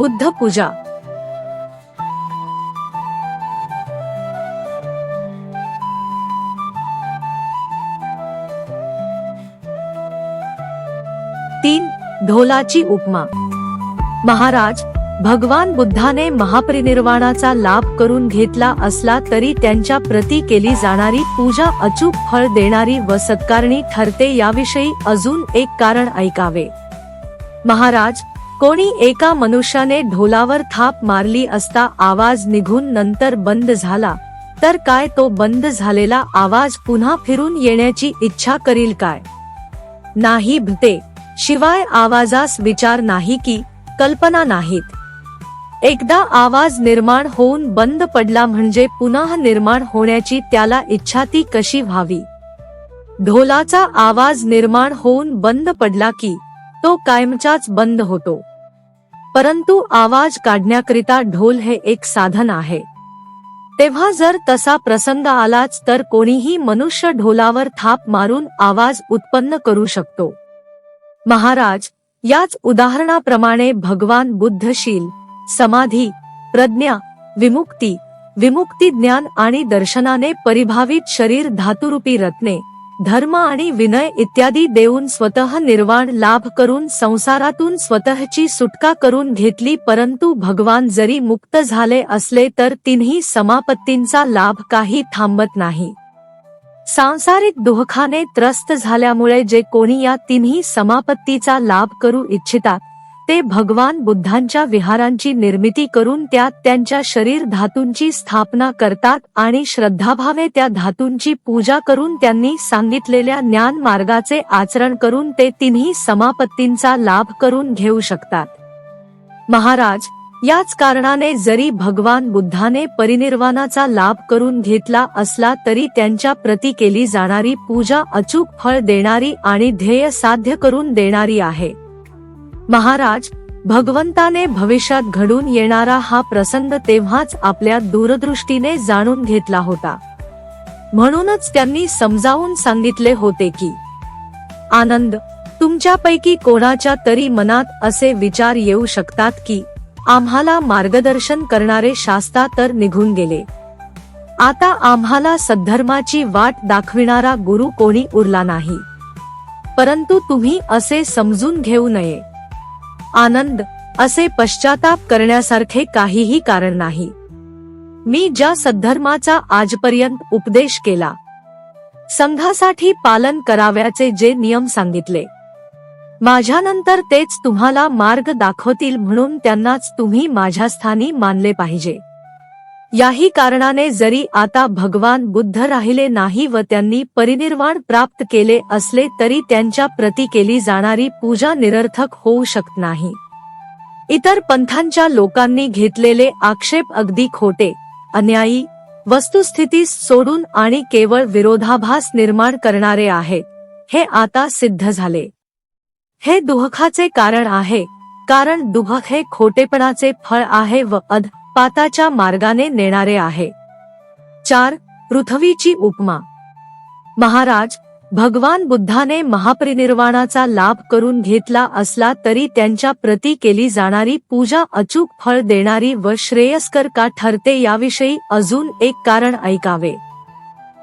बुद्ध पूजा. तीन ढोलाची उपमा. महाराज भगवान बुद्धाने महापरिनिर्वाणाचा लाभ करून घेतला असला तरी त्यांच्या प्रती केली जाणारी पूजा अचूक फळ देणारी व सत्कारणी ठरते याविषयी अजून एक कारण ऐकावे. महाराज कोणी एका मनुष्याने ढोलावर थाप मारली असता आवाज निघून नंतर बंद झाला तर काय तो बंद झालेला आवाज पुन्हा फिरून येण्याची इच्छा करील काय? नाही भते शिवाय आवाजास विचार नाही की कल्पना नाहीत. एकदा आवाज निर्माण होऊन बंद पडला म्हणजे पुन्हा निर्माण होण्याची त्याला इच्छा ती कशी व्हावी? ढोलाचा आवाज निर्माण होऊन बंद पडला की तो कायमचाच बंद होतो. परंतु आवाज काढण्याकरिता ढोल हे एक साधन आहे. तेव्हा जर तसा प्रसंग आलाच तर कोणीही मनुष्य ढोलावर थाप मारून आवाज उत्पन्न करू शकतो. महाराज याच उदाहरणाप्रमाणे भगवान बुद्धशील समाधी प्रज्ञा विमुक्ती विमुक्ती ज्ञान आणि दर्शनाने परिभावित शरीर धातुरूपी रत्ने धर्म आणि विनय इत्यादी देऊन स्वतः निर्वाण लाभ करून संसारातून स्वतःची सुटका करून घेतली परंतु भगवान जरी मुक्त झाले असले तर तिन्ही समापत्तींचा लाभ काही थांबत नाही. सांसारिक दुःखाने त्रस्त झाल्यामुळे जे कोणी या तिन्ही समापत्तीचा लाभ करू इच्छितात ते भगवान बुद्धांच्या विहारांची निर्मिती करून त्यात त्यांच्या शरीर धातूंची स्थापना करतात आणि श्रद्धाभावे त्या धातूंची पूजा करून त्यांनी सांगितलेल्या ज्ञान मार्गाचे आचरण करून ते तिन्ही समापत्तींचा लाभ करून घेऊ शकतात. महाराज याच कारणाने जरी भगवान बुद्धाने परिनिर्वाणाचा लाभ करून घेतला असला तरी त्यांच्या प्रती केली जाणारी पूजा अचूक फळ देणारी आणि ध्येय साध्य करून देणारी आहे. महाराज भगवंताने भविष्यात घडून येणारा हा प्रसंग तेव्हाच आपल्या दूरदृष्टीने जाणून घेतला होता. म्हणूनच त्यांनी समजावून सांगितले होते की आनंद तुमच्यापैकी कोणाच्या तरी मनात असे विचार येऊ शकतात की आम्हाला मार्गदर्शन करणारे शास्ता तर निघून गेले. आता आम्हाला सद्धर्माची वाट दाखविणारा गुरु कोणी उरला नाही. परंतु तुम्ही असे समजून घेऊ नये. आनंद असे पश्चाताप करण्यासारखे काहीही कारण नाही. मी ज्या सद्धर्माचा आजपर्यंत उपदेश केला संघासाठी पालन कराव्याचे जे नियम सांगितले माझ्यानंतर तेच तुम्हाला मार्ग दाखवतील म्हणून त्यांनाच तुम्ही माझ्या स्थानी मानले पाहिजे. याही कारणाने जरी आता भगवान बुद्ध राहिले नाही व त्यांनी परिनिर्वाण प्राप्त केले असले तरी त्यांच्या प्रती केली जाणारी पूजा निरर्थक होऊ शकत नाही. इतर पंथांच्या लोकांनी घेतलेले आक्षेप अगदी खोटे अन्यायी वस्तुस्थितीस सोडून आणि केवळ विरोधाभास निर्माण करणारे आहेत हे आता सिद्ध झाले. हे दुःखाचे कारण आहे कारण दुःख हे खोटेपणाचे फळ आहे व अध पाताच्या मार्गाने नेणारे आहे. चार पृथ्वीची उपमा. महाराज भगवान बुद्धाने महापरिनिर्वाणाचा लाभ करून घेतला असला तरी त्यांच्या प्रती केली जाणारी पूजा अचूक फळ देणारी व श्रेयस्कर का ठरते याविषयी अजून एक कारण ऐकावे.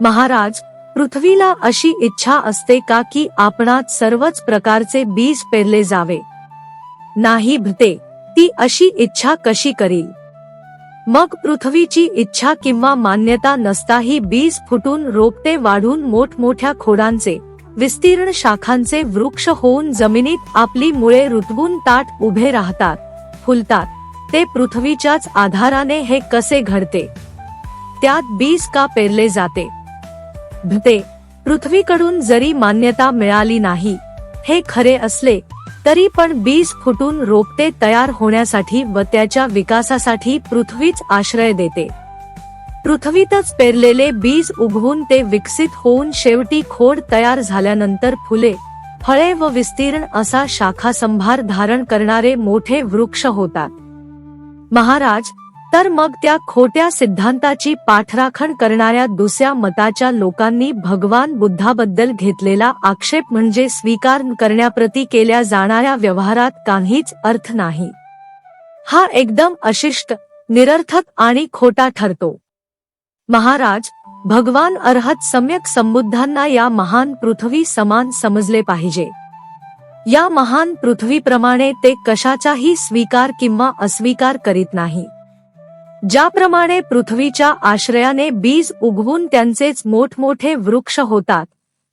महाराज पृथ्वीला अशी इच्छा असते का की आपणात सर्वच प्रकारचे बीज पेरले जावे? नाही भते ती अशी इच्छा कशी करील? मग पृथ्वीची इच्छा किंवा मान्यता नसताही बीज फुटून रोपटे वाढून मोठमोठ्या खोडांचे विस्तीर्ण शाखांचे वृक्ष होऊन जमिनीत आपली मुळे रुतवून ताट उभे राहतात फुलतात. ते पृथ्वीच्याच आधाराने हे कसे घडते? त्यात बीज का पेरले जाते? भते. पृथ्वीकडून जरी मान्यता मिळाली नाही हे खरे असले तरी पण बीज फुटून रोपटे तयार होण्यासाठी व त्याच्या विकासासाठी पृथ्वीच आश्रय देते. पृथ्वीतच पेरलेले बीज उगवून ते विकसित होऊन शेवटी खोड तयार झाल्यानंतर फुले फळे व विस्तीर्ण असा शाखासंभार धारण करणारे मोठे वृक्ष होतात. महाराज तर मग त्या खोट्या सिद्धांताची पाठराखण करणाऱ्या दुसऱ्या मताच्या लोकांनी भगवान बुद्धाबद्दल घेतलेला आक्षेप म्हणजे स्वीकार करण्याप्रती केल्या जाणाऱ्या व्यवहारात काहीच अर्थ नाही. हा एकदम अशिष्ट निरर्थक आणि खोटा ठरतो. महाराज भगवान अर्हत सम्यक संबुद्धांना या महान पृथ्वी समान समजले पाहिजे. या महान पृथ्वीप्रमाणे ते कशाचाही स्वीकार किंवा अस्वीकार करीत नाही. ज्याप्रमाणे पृथ्वीच्या आश्रयाने बीज उगवून त्यांचेच मोठमोठे वृक्ष होतात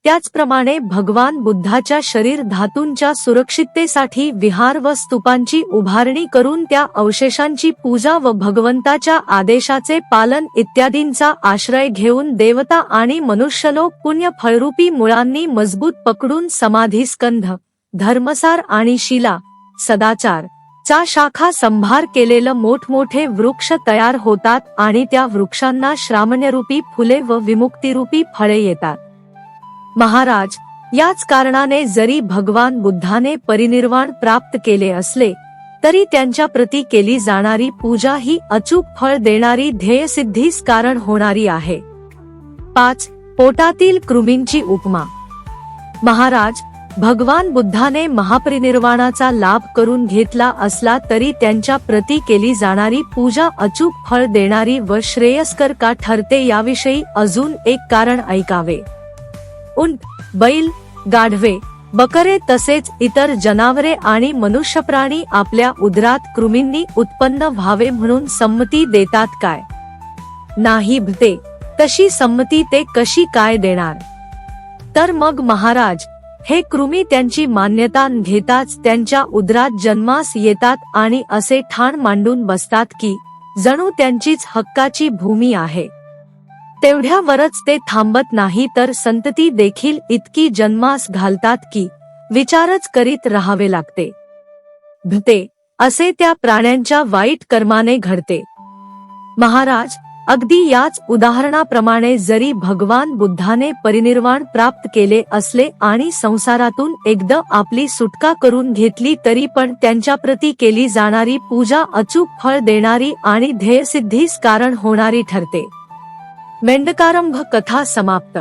त्याचप्रमाणे भगवान बुद्धाच्या शरीर धातूंच्या सुरक्षिततेसाठी विहार व स्तूपांची उभारणी करून त्या अवशेषांची पूजा व भगवंताच्या आदेशाचे पालन इत्यादींचा आश्रय घेऊन देवता आणि मनुष्यलोक पुण्य फळरूपी मुळांनी मजबूत पकडून समाधी स्कंध धर्मसार आणि शिला सदाचार चा शाखा संभार केलेलं मोठमोठे वृक्ष तयार होतात आणि त्या वृक्षांना श्रामण्यरूपी फुले व विमुक्तीरूपी फळे येतात. महाराज याच कारणाने जरी भगवान बुद्धाने परिनिर्वाण प्राप्त केले असले तरी त्यांच्या प्रती केली जाणारी पूजा ही अचूक फळ देणारी ध्येयसिद्धीस कारण होणारी आहे. पाच पोटातील कृमींची उपमा. महाराज भगवान बुद्धाने महापरिनिर्वाणाचा लाभ करून घेतला असला तरी त्यांच्या प्रती केली जाणारी पूजा अचूक फळ देणारी व श्रेयस्कर का ठरते याविषयी अजून एक कारण ऐकावे. उंट बैल गाढवे बकरे तसेच इतर जनावरे आणि मनुष्य प्राणी आपल्या उदरात कृमींनी उत्पन्न व्हावे म्हणून संमती देतात काय? नाही भते तशी संमती ते कशी काय देणार? तर मग महाराज हे कृमी त्यांची मान्यता घेताच त्यांच्या उदरात जन्मास येतात आणि असे ठाण मांडून बसतात की जणू त्यांचीच हक्काची भूमी आहे. तेवढ्यावरच ते थांबत नाही तर संतती देखील इतकी जन्मास घालतात की विचारच करीत राहावे लागते. भते असे त्या प्राण्यांच्या वाईट कर्माने घडते. महाराज अगदी याच उदाहरणाप्रमाणे जरी भगवान बुद्धाने परिनिर्वाण प्राप्त केले असले आणि संसारातून एकदा आपली सुटका करून घेतली तरी पण त्यांच्या प्रती केली जाणारी पूजा अचूक फळ देणारी आणि ध्येयसिद्धीस कारण होणारी ठरते. मेंढकारंभ कथा समाप्त.